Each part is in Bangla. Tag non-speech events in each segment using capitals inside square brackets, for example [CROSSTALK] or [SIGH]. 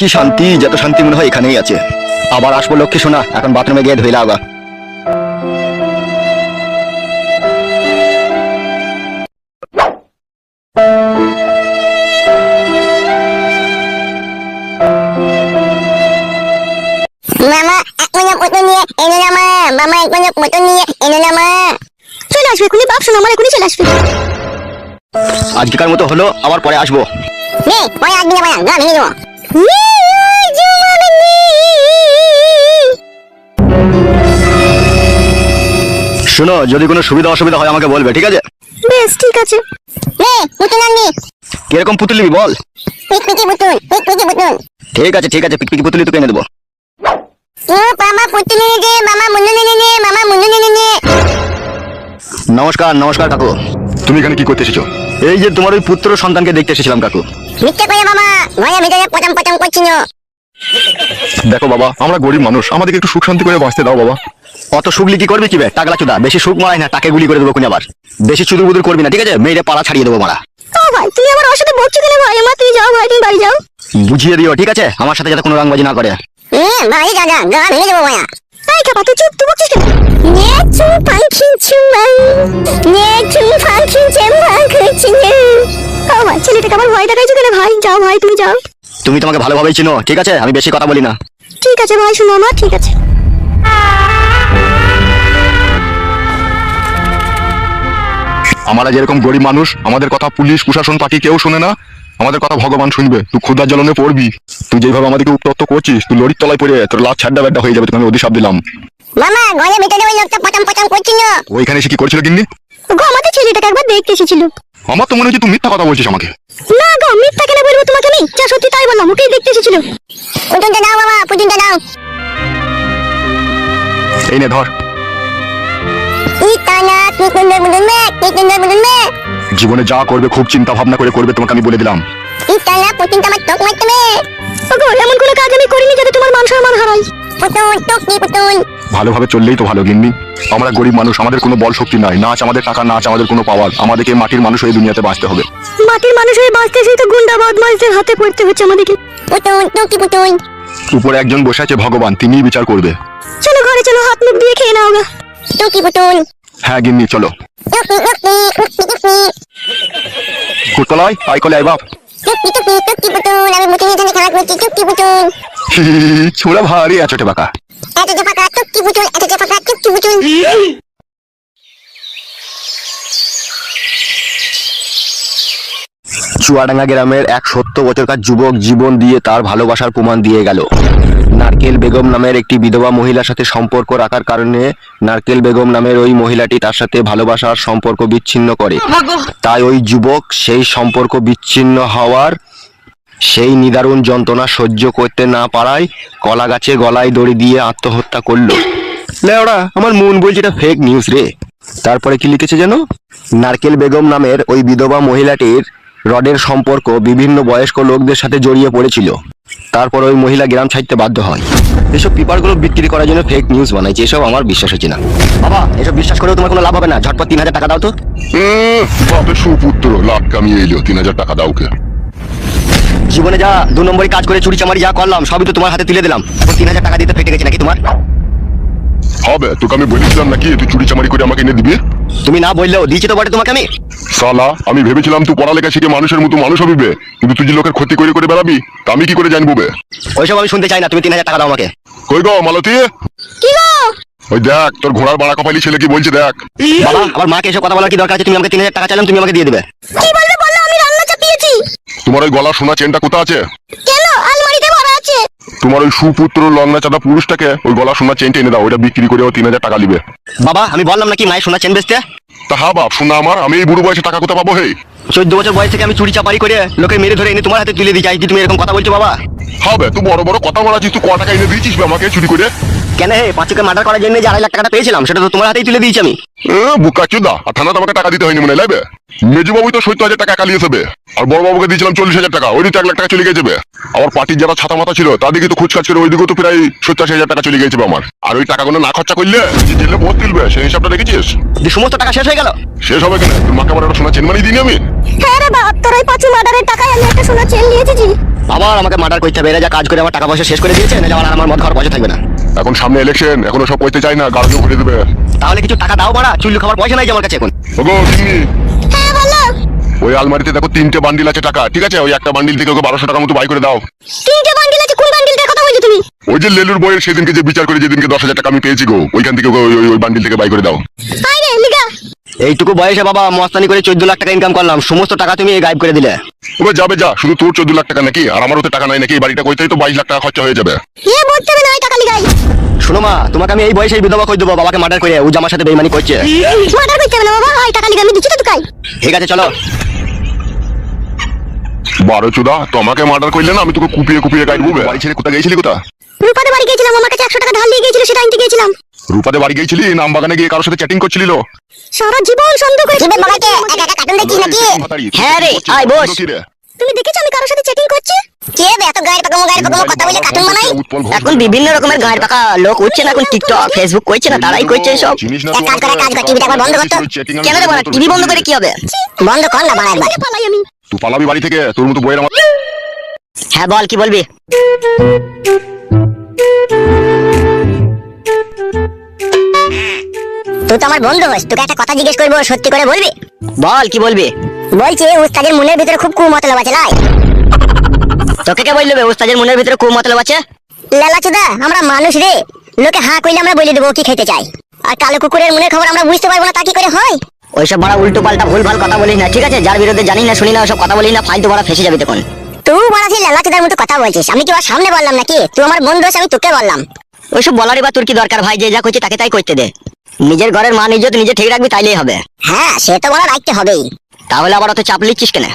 কি শান্তি? যত শান্তি মনে হয় এখানেই আছে। আবার আসব লক্ষ্মী শোনা এখন বাথরুমে গিয়ে ধুইলা আবার মামা এক ফটো নিয়ে এনে না মা। মামা এক ফটো নিয়ে এনে না মা। চলে আসবে এখনই বাপ শোনো আমার এখনই চলে আসবে। আজকেকার মতো হলো আবার পরে আসব। নে পরে আসবি না মায়া গা ভেঙে দেবো। শোনো যদি কোনো সুবিধা অসুবিধা হয় আমাকে বলবে ঠিক আছে? বেশ ঠিক আছে। নে পুতুল আনবি। কীরকম পুতুল নিবি বল। পিকপিকি পুতুল পিকপিকি পুতুল। ঠিক আছে ঠিক আছে পিকপিকি পুতুলি তোকে এনে দেবো। ও মামা পুতুল এনে দে মামা মুন্নু এনে নে মামা মুন্নু এনে নে। নমস্কার নমস্কার কাকু। তুমি এখানে কি করতে এসেছ? এই যে তোমার ওই পুত্র সন্তানকে দেখতে এসেছিলাম কাকু। মিথ্যে করে মামা। ঘরের ভিতরে পচাম পচাম করছিল দেখো বাবা আমরা গরিব মানুষ। আমাদেরকে একটু সুখ শান্তি করে বাঁচতে দাও বাবা। অত সুগলি কি করবি কি বে? টাকলা চুদা। বেশি সুখ মারাই না টাকে গুলি করে দেবো কোন আবার। বেশি চুদুর বুদুর করবি না ঠিক আছে? মেয়েরে পাড়া ছাড়িয়ে দেবো মারা। ও ভাই তুমি আমার ওর সাথে বকছো কেন ভাই? আমার তুমি যাও ভাই তুমি বাড়ি যাও। বুঝিয়ে দিও ঠিক আছে? আমার সাথে যাতে কোনো রংবাজি না করে। হুম ভাই যা যা গা ভেঙে দেবো মায়া। এই খাপা তুই চুপ তুই বকছিস কেন? নে চু পাখিন চুমাই নে চু পাখিন চেম্বার করছিস ও ভাই ছেলেটাকে আমার ভয় দেখাইছো কেন ভাই? যাও ভাই তুমি যাও। তুমি তোমাকে ভালোভাবেই চিনো ঠিক আছে? আমি বেশি কথা বলি না। ঠিক আছে ভাই শুনো আমার ঠিক আছে। আমরা যেরকম গরিব মানুষ আমাদের কথা পুলিশ প্রশাসন পার্টি কেউ শোনে না। আমাদের কথা ভগবান শুনবে। তুই ক্ষুদার জ্বলনে পড়বি। তুই যেভাবে আমাদেরকে উত্তপ্ত করছিস তুই লড়ির তলায় পড়ে তোর লাভ ছাড্ডা ব্যাড্ডা হয়ে যাবে তোকে আমি অধিশাপ দিলাম। মামা ঘরের ভিতরে ওই লোকটা পচাম পচাম করছিল ওইখানে এসে কি করছিল কিন্নি গো আমাদের ছেলেটাকে একবার দেখতে এসেছিল। আমার তো মনে হচ্ছে মিথ্যা কথা বলছিস আমাকে। না গো মিথ্যা কেন বলব তোমাকে আমি? যা সত্যি তাই বললাম ওকেই দেখতে এসেছিল। পুতুনটা দাও বাবা পুতুনটা দাও এই নে ধর। জীবনে যা করবে খুব চিন্তা ভাবনা করে করবে তোমাকে আমি বলে দিলাম। এমন কোনো কাজ আমি করিনি যাতে তোমার মান সম্মান হারাই। ভালোভাবে চললেই তো ভালো গিন্নি। আমরা গরিব মানুষ আমাদের কোনো বল শক্তি নাই। নাচ আমাদের টাকা নাচ আমাদের কোনো পাওয়ার আমাদেরকে মাটির মানুষ এই দুনিয়াতে বাঁচতে হবে। মাটির মানুষ হয়ে বাঁচতে সেই তো গুন্ডা বদমাইশদের হাতে পড়তে হচ্ছে আমাদেরকে। উপরে একজন বসে আছে ভগবান তিনিই বিচার করবে। চলো ঘরে চলো হাত মুখ দিয়ে খেয়ে নাও গা। টুকি বুটুন হ্যাঁ গিন্নি চলো। টুকি টুকি টুকি টুকি কুটকলয় আই কলে আই বাপ। ছোড়া ভারী আছো বাকা। এত যে ফাঁকা টুকি বুটুন এত যে ফাঁকা টুকি পুতুল চুয়াডাঙ্গা গ্রামের এক সত্তর বছরকার যুবক জীবন দিয়ে তার ভালোবাসার প্রমাণ দিয়ে গেল। নারকেল বেগম নামের একটি বিধবা মহিলার সাথে সম্পর্ক রাখার কারণে নারকেল বেগম নামের ওই মহিলাটি তার সাথে ভালোবাসার সম্পর্ক বিচ্ছিন্ন করে। তাই ওই যুবক সেই সম্পর্ক বিচ্ছিন্ন হওয়ার সেই নিদারুণ যন্ত্রণা সহ্য করতে না পারায় কলা গাছে গলায় দড়ি দিয়ে আত্মহত্যা করল। লেওড়া আমার মন বলছে এটা ফেক নিউজ রে। তারপরে কি লিখেছে যেন? নারকেল বেগম নামের ওই বিধবা মহিলাটির রডের সম্পর্ক বিভিন্ন বয়স্ক লোকদের সাথে জড়িয়ে পড়েছিল। তারপর ওই মহিলা গ্রাম ছাড়তে বাধ্য হয়। এসব পেপারগুলো বিক্রি করার জন্য ফেক নিউজ বানাইছে এসব আমার বিশ্বাস হচ্ছে না। বাবা এসব বিশ্বাস করেও তোমার কোনো লাভ হবে না। ঝটপট তিন হাজার টাকা দাও তো। বাপের সুপুত্র লাভ কামিয়ে এলো। তিন হাজার টাকা দাও কে জীবনে যা দু নম্বরই কাজ করে চুরি চামারি যা করলাম সবই তো তোমার হাতে তুলে দিলাম। এখন তিন হাজার টাকা দিতে ফেটে গেছে নাকি তোমার? হবে তোকে আমি বলেছিলাম নাকি তুই চুরি চামারি করে আমাকে এনে দিবি? তুমি না বললেও দিয়েছি তো বটে তোমাকে আমি। সালা আমি ভেবেছিলাম তুই পড়ালেখা শিখে মানুষের মতো মানুষ হবিবে কিন্তু তুই যে লোকের ক্ষতি করে করে বেড়াবি তা আমি কি করে জানব বে? ওইসব আমি শুনতে চাই না তুমি তিন হাজার টাকা দাও আমাকে। কই গো মালতী? কি গো? ওই দেখ তোর ঘোড়ার বাড়া কপালি ছেলে কি বলছে দেখ। বাবা আমার মাকে এসব কথা বলার কি দরকার আছে? তুমি আমাকে তিন হাজার টাকা চাইলাম তুমি আমাকে দিয়ে দেবে। কি বলবে বলল আমি রান্না চাপিয়েছি। তোমার ওই গলা সোনা চেনটা কোথা আছে? আছে তোমার ওই সুপুত্র লগ্না চাঁদা পুরুষটাকে ওই গলা সোনা চেন এনে দাও ওইটা বিক্রি করে ও তিন হাজার টাকা নিবে। বাবা আমি বললাম নাকি মায়ের সোনা চেন বেচতে? তা হা বাপ শোনা আমার আমি এই বুড়ো বয়সে টাকা কোথা পাবো হে? চোদ্দ বছর বয়স থেকে আমি চুরি চাপারি করে লোকে মেরে ধরে এনে তোমার হাতে তুলে দিই যে তুমি এরকম কথা বলছো বাবা? হবে তুই বড় বড় কথা বলাছিস তুই ক টাকা এনে দিয়েছিস আমাকে চুরি করে? কেন হে পাঁচকে মার্ডার করার জন্য যে আড়াই লাখ টাকাটা পেয়েছিলাম সেটা তো তোমার হাতেই তুলে দিয়েছি আমি। বুকা চুদা আর থানাতে আমাকে টাকা দিতে হয়নি মনে লাগবে মেজু বাবু তো সত্তর হাজার টাকা একা নিয়ে যাবে আর বড় বাবুকে দিয়েছিলাম চল্লিশ হাজার টাকা ওই তো এক লাখ টাকা চলে গেছে। আমার পার্টির যারা ছাতা মাথা ছিল তাদেরকে তো খুচকাজ করে ওইদিকেও তো প্রায় সত্তর আশি হাজার টাকা চলে গেছে আমার। আর ওই টাকাগুলো না খরচা করলে জেলে বহুত তুলবে সেই হিসাবটা দেখেছিস? যে সমস্ত টাকা শেষ হয়ে গেল। শেষ হবে কেন? তোর মাকে আমার একটা সোনা চেন মানিয়ে দিইনি আমি? হ্যাঁ রে বাপ তোর ওই পাঁচু মার্ডারের টাকায় আমি একটা সোনা চেন নিয়ে এসেছি আবার আমাকে মার্ডার করতে হবে। এরা যা কাজ করে আমার টাকা পয়সা শেষ করে দিয়েছে নাহলে আমার আর আমার মদ খাওয়ার পয়সা থাকবে না। এখন সামনে ইলেকশন এখনও সব কইতে চাই না গাড়ি ভরে দেবে। তাহলে কিছু টাকা দাও মারা চুল্লু খাবার পয়সা নাই আমার কাছে এখন। ওগো ওই আলমারিতে দেখো তিনটে বান্ডিল আছে টাকা ঠিক আছে? ওই একটা বান্ডিল থেকে ওকে বারোশো টাকা মতো বাই করে দাও। তিনটে বান্ডিল আছে কোন বান্ডিলটার কথা বলছো তুমি? ওই যে লেলুর বইয়ের সেদিনকে যে বিচার করে যেদিনকে দশ হাজার টাকা আমি পেয়েছি গো ওইখান থেকে ওই- ওই- বান্ডিল থেকে বাই করে দাও। লিগা। এইটুকু বয়সে বাবা মস্তানি করে চোদ্দ লাখ টাকা ইনকাম করলাম সমস্ত টাকা তুমি গায়েব করে দিলে। ওবে যাবে যা শুধু তোর চোদ্দ লাখ টাকা নাকি? আর আমারও তো টাকা নাই নাকি এই বাড়িটা কইতেই তো বাইশ লাখ টাকা খরচা হয়ে যাবে। টাকা লিগাই। শোনো মা তোমাকে আমি এই বয়সে বিধবা করে দেবো? বাবাকে মার্ডার করে ও যে আমার সাথে বেইমানি করছে। মার্ডার করতে হবে না বাবা ওই টাকা লিগা আমি দিচ্ছি তো তুকাই ঠিক আছে চলো। বারো চুদা তোমাকে মার্ডার করলে না আমি তোকে কুপিয়ে কুপিয়ে কাটবো। বাড়ি ছেড়ে কোথায় গেছিলি কোথা রূপাতে বাড়ি গিয়েছিলাম আমার কাছে একশো টাকা ধার নিয়ে গিয়েছিল সেটা আনতে গিয়েছিলাম। রূপাতে বাড়ি গেছিলি নাম বাগানে গিয়ে কারোর সাথে চ্যাটিং করছিলি লো? সারা জীবন সন্দেহ করে কিবে বাবাকে একা একা কার্টুন দেখছিস নাকি? হ্যাঁ রে, আয় বস। তুমি দেখেছ আমি কারোর সাথে চ্যাটিং করছি? কে বে এত গায়ের পাকামো গায়ের পাকামো কথা বলে কার্টুন বানাই? এখন বিভিন্ন রকমের গায়ের পাকা লোক উঠছে না এখন টিকটক ফেসবুক করছে না তারাই করছে সব। এক কাজ করে, কাজ কর, টিভিটা একবার বন্ধ করতো। Chatting কেন রে বলা টিভি বন্ধ করে কি হবে? বন্ধ কর না বাড়া একবার। পালাই আমি। তুই পালাবি বাড়ি থেকে তোর মতো বইয়ের আমার হ্যাঁ বল কি বলবি? তুই তো আমার বন্ধু হোস তোকে একটা কথা জিজ্ঞেস করব সত্যি করে বলবি? বল কি বলবি? বলছি উস্তাদের মনের ভিতরে খুব কুমতলব আছে লাই। তোকে কে বলবে ওস্তাদের মনের ভিতরে কু মতলব আছে? লালা চুদা আমরা মানুষ রে। লোকে হাঁ কইলে আমরা বলে দেবো কি খেতে চাই আর কালো কুকুরের মনের খবর আমরা বুঝতে পারব না তা কি করে হয়? ওইসব বড় উল্টো পাল্টা কথা বলিস না ঠিক আছে? যার বিরুদ্ধে জানি না শুনি না ওসব কথা বলিস না ফালতু বড় ফেসে যাবি তখন। তুই বড় সেই লালাচুদার মতো কথা বলছিস। আমি কি ওর সামনে বললাম নাকি? তুই আমার বন্ধু আমি তোকে বললাম। ওইসব বলারই বা তোর কি দরকার ভাই? যে যা করছে তাকে তাই করতে দে। নিজের ঘরের মান ইজ্জত নিজে ঠিক রাখবি তাইলেই হবে। হ্যাঁ সে তো বড় রাখতে হবেই। তাহলে আবার অত চাপ লিচ্ছিস কেন?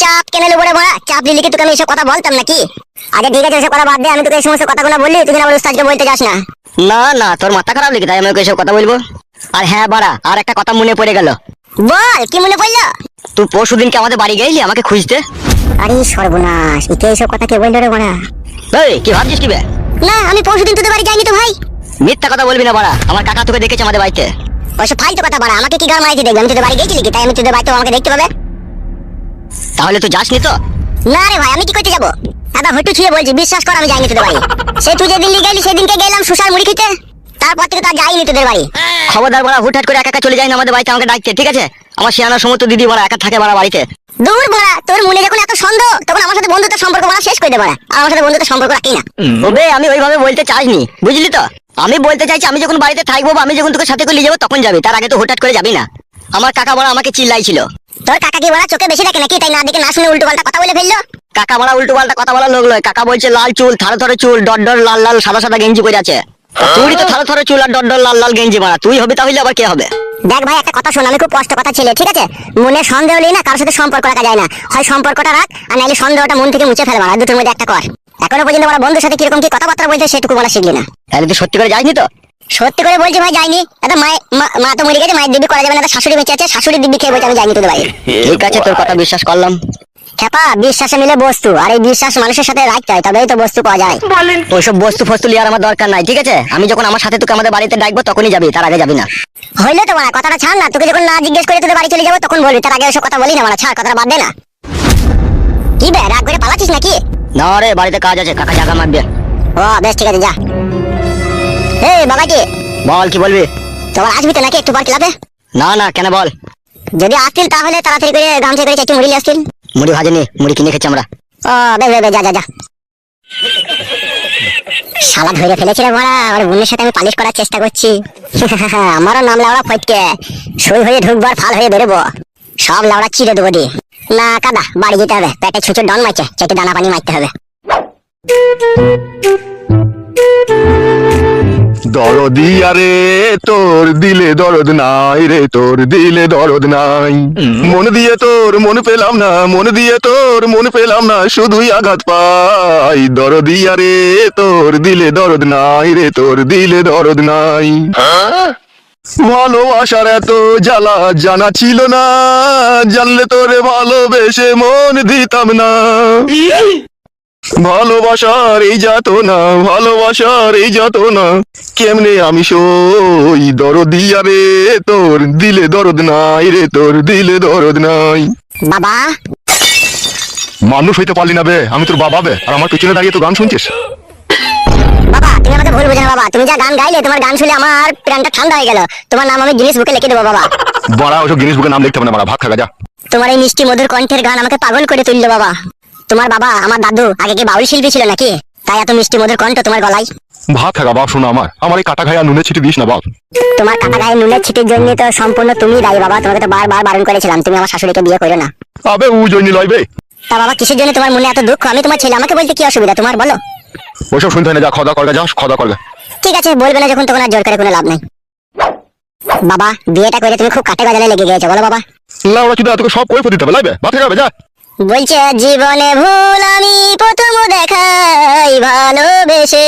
চাপ কেন নেব রে বড়া? চাপ নিলে কি তোকে আমি এসব কথা বলতাম নাকি? আগে ঠিক আছে এসব কথা বাদ দে আমি তোকে এই সমস্ত কথাগুলো বললি তুই আবার উস্তাদকে বলতে যাস না। না না তোর মাথা খারাপ লেগে তাই আমি ওকে এসব কথা বলব। আর হ্যাঁ বাড়া আর একটা কথা মনে পড়ে গেল। বল কি মনে পড়ল? তুই পরশু দিনকে আমাদের বাড়ি গেলি আমাকে খুঁজতে? আরে সর্বনাশ এতে এইসব কথা কে বলল রে বড়া? এই কি ভাবছিস কি বে? না আমি পরশুদিন তোদের বাড়ি যাইনি তো ভাই। মিথ্যা কথা বলবি না বাড়া আমার কাকা তোকে দেখেছে আমাদের বাড়িতে। ওইসব ফালতু কথা বাড়া আমাকে কি গান মারাইতে দেখবে? আমি তোদের বাড়ি গেছিলি কি? তাই আমি তোদের বাড়িতে আমাকে দেখতে পাবে? তাহলে তুই যাসনি তো? না রে ভাই আমি কি করতে যাব? আবার হটু ছুঁয়ে বলছি বিশ্বাস কর আমি যাইনি তোদের বাড়ি। সে তুই যেদিন গেলি সেদিনকে গেলাম সুসার মুড়ি খেতে। তারপর থেকে তো আর যাইনি তোদের বাড়ি। খবরদার বড়া হুটহাট করে একা একা চলে যাই না আমাদের বাড়িতে আমাকে ডাকছে ঠিক আছে? আমার শিয়ানা সমস্ত দিদি বড়া একা থাকে বড়া বাড়িতে। দূর বড়া তোর মনে যখন এত সন্দেহ তখন আমার সাথে বন্ধুত্ব সম্পর্ক বড়া শেষ করে দে বড়া। আর আমার সাথে বন্ধুত্ব সম্পর্ক রাখি না। ওবে আমি ওইভাবে বলতে চাইনি বুঝলি তো? আমি বলতে চাইছি আমি যখন বাড়িতে থাকব আমি যখন তোকে সাথে করে নিয়ে যাব তখন যাবি তার আগে তো হুটহাট করে যাবি না। আমার কাকা বড়া আমাকে চিল্লাইছিল। তোর কাকা কি বড়া চোখে বেশি দেখে নাকি? তাই না দেখে না শুনে উল্টো পাল্টা কথা বলে ফেলল? কাকা বড়া উল্টো পাল্টা কথা বলা লোক লয় কাকা বলছে লাল চুল থারো থারো চুল ডট ডট লাল লাল সাদা সাদা গেঞ্জি করে আছে। তুই তো থারো থারো চুল ডট ডট লাল লাল গেঞ্জি মারা। তুই হবি তাহলে আবার কে হবে? দেখ ভাই একটা কথা শোন আমি খুব কষ্ট কথা ছেলে ঠিক আছে? মনে সন্দেহ নেই না কারোর সাথে সম্পর্ক রাখা যায় না। হয় সম্পর্কটা রাখ আর নাইলে সন্দেহটা মন থেকে মুছে ফেলবা না দুটোর মধ্যে একটা কর। এখনও পর্যন্ত বড় বন্ধুর সাথে কীরকম কি কথাবার্তা বলছে সেটুকু বলা শিখলি না। তাহলে তুই সত্যি করে যাসনি তো? সত্যি করে বলছি ভাই যাইনি। এটা মায়ের মা- মা তো মরে গেছে মায়ের দিবি করা যাবে না এটা শাশুড়ি বেঁচে আছে শাশুড়ি দিবি খেয়ে বলছে আমি যাইনি তোদের বাড়ি। ঠিক আছে তোর কথা বিশ্বাস করলাম। খেপা বিশ্বাসে মিলে বস্তু আর এই বিশ্বাস মানুষের সাথে রাখতে হয় তবেই তো বস্তু পাওয়া যায়। ওইসব বস্তু ফস্তু লিয়ার আমার দরকার নাই ঠিক আছে? আমি যখন আমার সাথে তোকে আমাদের বাড়িতে ডাকবো তখনই যাবি তার আগে যাবি না। হইলে তো মারা কথাটা ছাড় না তোকে যখন না জিজ্ঞেস করে তোদের বাড়ি চলে যাব তখন বলবি তার আগে ওসব কথা বলি না মারা ছাড় কথাটা বাদ দে না। কি বে রাগ করে পালাচ্ছিস নাকি? না রে বাড়িতে কাজ আছে কাকা জায়গা মারবে। ও বেশ ঠিক আছে যা। হে বাবাকে বল কি বলবি? তোমার আসবি তো নাকি একটু পর ক্লাবে না না কেন বল? যদি আসতিল তাহলে তাড়াতাড়ি করে গামছা করে চাইছি মুড়ি আসতিল। মুড়ি ভাজেনি মুড়ি কিনে খেয়েছি আমরা। ও বেশ বেশ, যা যা যা। শালা ধরে ফেলেছি রে মারা বোনের সাথে আমি পালিশ করার চেষ্টা করছি। [LAUGHS] আমারও নাম লাউড়া ফটকে। সই হয়ে ঢুকবার ফাল হয়ে বেরোবো। সব লাউড়া চিড়ে দেবো দি। না কাদা বাড়ি যেতে হবে। পেটে ছুঁচো ডন মারছে চেটে দানা পানি মারতে হবে। দরদি আরে তোর দিলে দরদ নাই রে তোর দিলে দরদ নাই। মন দিয়ে তোর মন পেলাম না মন দিয়ে তোর মন পেলাম না শুধুই আঘাত পাই। দরদি আরে তোর দিলে দরদ নাই রে তোর দিলে দরদ নাই। ভালোবাসার এত জ্বালা জানা ছিল না জানলে তোরে ভালোবেসে মন দিতাম না। ভালোবাসার এই যাত না ভালোবাসার এই যাত না কেমনে আমি সই দরদ রে তোর? দিলে দরদ নাই রে তোর দিলে দরদ নাই। বাবা। মানুষ হইতে পারলি না বে আমি তোর বাবা বে। আর আমার পিছনে দাঁড়িয়ে তো গান শুনছিস? বাবা তুমি আমাকে ভুল বোঝো না বাবা। তুমি যা গান গাইলে তোমার গান শুনে আমার প্রাণটা ঠান্ডা হয়ে গেল। তোমার নাম আমি গিনিস বুকে লিখে দেবো বাবা। বড়া ওসব জিনিস বুকে নাম লিখতে হবে না বড়া। ভাগ খাগা যা। তোমার এই মিষ্টি মধুর কণ্ঠের গান আমাকে পাগল করে তুললো বাবা। তোমার বাবা আমার দাদু আগে কি বাউল শিল্পী ছিল নাকি? তাই এত মিষ্টি মধুর কণ্ঠ তোমার গলায়। ভাগ খাগা বাপ শোনো আমার। আমার এই কাটা আর নুনে ছিটি দিস না বাপ। তোমার কাটা গায়ে নুনের ছিটির জন্য তো সম্পূর্ণ তুমি দায়ী বাবা। তোমাকে তো বারবার বারণ করেছিলাম। তুমি আমার শাশুড়িকে বিয়ে করো না। আবে উ জয়নি লয় বে। তা বাবা কিসের জন্য তোমার মনে এত দুঃখ? আমি তোমার ছেলে আমাকে বলতে কি অসুবিধা? তোমার বলো। ওসব শুনতে হয় না যা খদা করগা যা খদা করগা ঠিক আছে বলবে না যখন তখন আর জোর করে কোনো লাভ নাই। বাবা বিয়েটা করে তুমি খুব কাটে গজালে লেগে গেছো বলো বাবা। লাউড়া চুদা তোকে সব করে দিতে হবে? লাইবে ভাত খাবে যা। বলছে জীবনে ভুল আমি প্রথম দেখাই ভালোবেসে।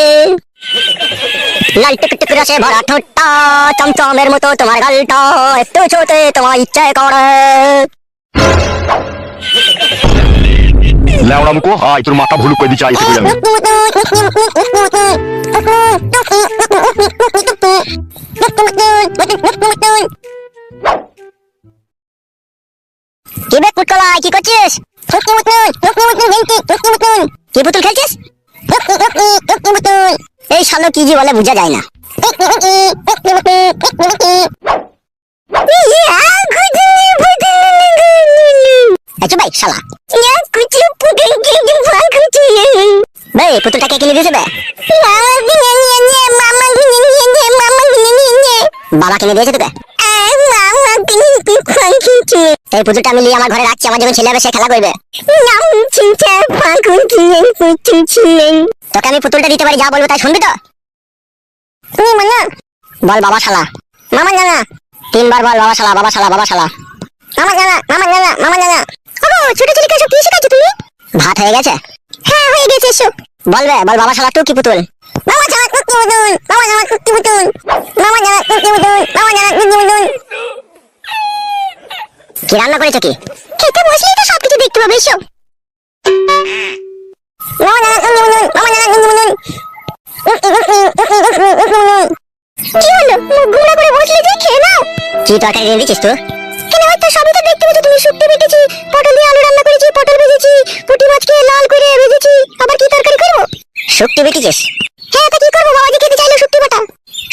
লাল টুক টুক রসে ভরা ঠোঁটটা চমচমের মতো তোমার গালটা একটু ছোটে তোমার ইচ্ছে করে। লাউড়া মুকো আয় তোর মাথা ভুলুক করে দিচ্ছে আইতে আমি। কি বে কুটকলাই কি করছিস? কি পুতুল খেলছিস এই শালো কি জি বলে বোঝা যায় না আচ্ছা ভাই শালা ভাই পুতুলটাকে কিনে দিয়েছে বাবা কিনে দিয়েছে তোকে এই পুতুলটা আমি নিয়ে আমার ঘরে রাখছি আমার যখন ছেলে হবে সে খেলা করবে। তোকে আমি পুতুলটা দিতে পারি যা বলব তাই শুনবি তো? বল বাবা শালা। মামা জানা। তিনবার বল বাবা শালা বাবা শালা বাবা শালা। মামা জানা মামা জানা মামা জানা। ওগো ছোট ছেলেকে সব কি শেখাচ্ছ তুমি? ভাত হয়ে গেছে? হ্যাঁ হয়ে গেছে বলবে বল বাবা শালা টুকি পুতুল? মামা জানা টুকি পুতুল? মামা জানা টুকি পুতুল? মামা জানা টুকি পুতুল? মামা জানা টুকি পুতুল? কি রান্না করেছ কি খেতে বসলেই তো সবকিছু দেখতে পাবে এসো করে তো কেন তো দেখতে পেয়েছ তুমি শুক্তি বেটেছি পটল দিয়ে আলু রান্না করেছি পটল ভেজেছি পুঁটি মাছকে লাল করে ভেজেছি আবার কি তরকারি করব শুক্তি বেটেছিস হ্যাঁ তা কি করব বাবা যে খেতে চাইলো শুক্তি বাটা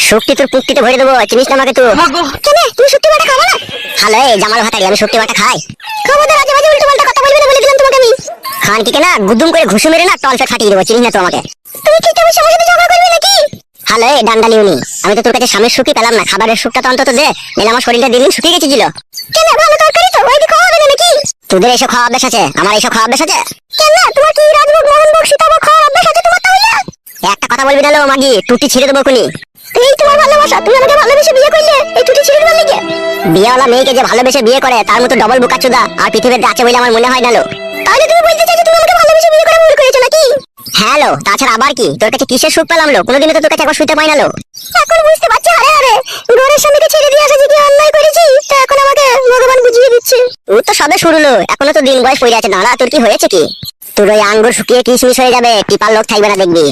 শুক্তি তোর পুক্তিতে ভরে দেবো চিনিস না আমাকে কেন তুমি শুক্তি বাটা খাব না এই জামাল ভাতারি, আমি শুক্তি বাটা খাই। খবরদার, আজে বাজে উল্টো পাল্টা কথা বলবে না বলে দিলাম তোমাকে আমি। খান কি না গুদুম করে ঘুষু মেরে না টলফে ফাটিয়ে দেবো, চিনিস না তো আমাকে। তুমি বসে আমার সাথে ঝগড়া করবে নাকি? হ্যালো এই ডান্ডালিউনি আমি তো তোর কাছে স্বামীর সুখই পেলাম না, খাবারের সুখটা তো অন্তত দে, নাহলে আমার শরীরটা দিন দিন শুকিয়ে গেছিল। কেন, ভালো তরকারি তো, ওই খাওয়া হবে নাকি? তোদের এসব খাওয়া অভ্যাস আছে, আমার এসব খাওয়া অভ্যাস আছে? কেন, তোমার কি রাজভোগ, মোহনভোগ, সীতাভোগ খাওয়ার অভ্যাস আছে? একটা কথা বলবি না লো মাগি টুটি ছিঁড়ে দেবো খুনি এই তোমার ভালোবাসা তুমি আমাকে ভালোবেসে বিয়ে করলে এই টুটি ছিঁড়ে দেবার লেগে। বিয়েওয়ালা মেয়েকে যে ভালোবেসে বিয়ে করে তার মতো ডবল বোকাচুদা আর পৃথিবীতে আছে বলে আমার মনে হয় না লো। তাহলে তুমি বলতে চাইছো তুমি আমাকে ভালোবেসে বিয়ে করে ভুল করেছ নাকি? হ্যাঁ লো তাছাড়া আবার কি? তোর কাছে কিসের সুখ পেলাম লো? কোনোদিনও তো তোর কাছে একবার শুতে পাই না লো। এখন বুঝতে পারছি আরে আরে ঘরের স্বামীকে ছেড়ে দিয়ে আসা যে কি অন্যায় করেছি তা এখন আমাকে ভগবান বুঝিয়ে দিচ্ছে। ও তো সবে শুরু লো এখনও তো দিন বয়স পড়ে আছে দাঁড়া তোর কি হয়েছে কি? তোর ওই আঙ্গুর শুকিয়ে কিশমিশ হয়ে যাবে টিপার লোক থাকবে না দেখবি।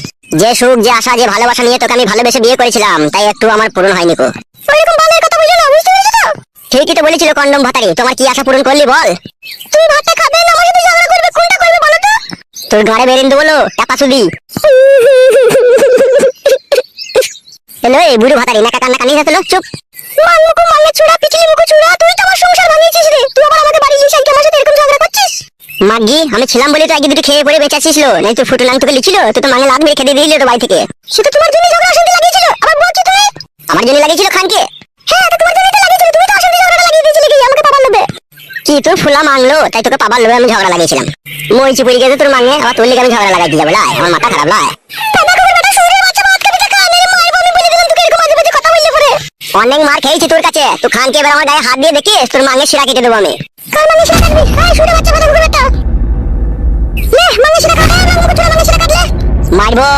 যে সুখ যে আশা যে ভালোবাসা নিয়ে তোকে আমি ভালোবেসে বিয়ে করেছিলাম তাই একটু আমার পূরণ হয়নি কো ওইরকম ভালোর কথা বলছো না বুঝতে পেরেছ তো? ঠিকই তো বলেছিল কন্ডম ভাতারি তোমার কি আশা পূরণ করলি বল। তুমি ভাতটা খাবে না আমার সাথে ঝগড়া করবে কোনটা করবে বলো তো? তোর ঘরে বেরিয়ে বলো টাকা সুদি হ্যালো এই বুড়ো ভাতারি নাকা কান্না কানিয়ে যাচ্ছিল চুপ। মাঙ্গুকু মাঙ্গে চূড়া পিছলি মুখু চূড়া তুই তো আমার সংসার ভাঙিয়েছিস রে। তুই আবার আমাকে বাড়ি গিয়ে সাইকে আমার সাথে এরকম ঝগড়া করছিস মাগি আমি ছিলাম বলে তো আগে দুটো খেয়ে পড়ে বেঁচে ছিল নাই তো ফুটু নাং তোকে লিছিল তুই তো মাঙে লাগ মেরে খেতে দিলি তো বাড়ি থেকে। সে তো তোমার জন্য ঝগড়া অশান্তি লাগিয়েছিল, আবার বলছো তুমি? আমার জন্য লাগিয়েছিল খানকে? হ্যাঁ তো তোমার জন্য তো লাগিয়েছিল, তুমি তো অশান্তি ঝগড়া লাগিয়ে দিয়েছিলে কি? আমাকে পাবার লোভে। কি তোর ফুলা মাংলো? তাই তোকে পাবার লোভে আমি ঝগড়া লাগিয়েছিলাম। মইছি পড়ে গেছে তোর মাঙে আবার তোর লিগে আমি ঝগড়া লাগাই যাবে লাই। আমার মাথা খারাপ, লাই। অনেক মার খেয়েছি তোর কাছে। তুই খানকে এবার আমার গায়ে হাত দিয়ে দেখিস, তোর মাঙে শিরা কেটে দেবো আমি। মারবো।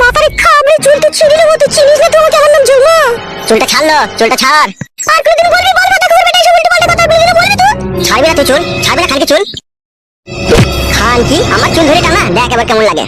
মাথারে খাবরে চুল তো ছিঁড়ে দেবো তুই চিনিস না তোমাকে আমার নাম জন্ম চুলটা ছাড়লো চুলটা ছাড়। আর কোনদিন বলবি বল কথা করবে না এসব উল্টো পাল্টা কথা বলবি না বলবি তো। ছাড়বি না তুই চুল ছাড়বি না খানকে চুল। খান কি? আমার চুল ধরে টানা? দেখ এবার কেমন লাগে।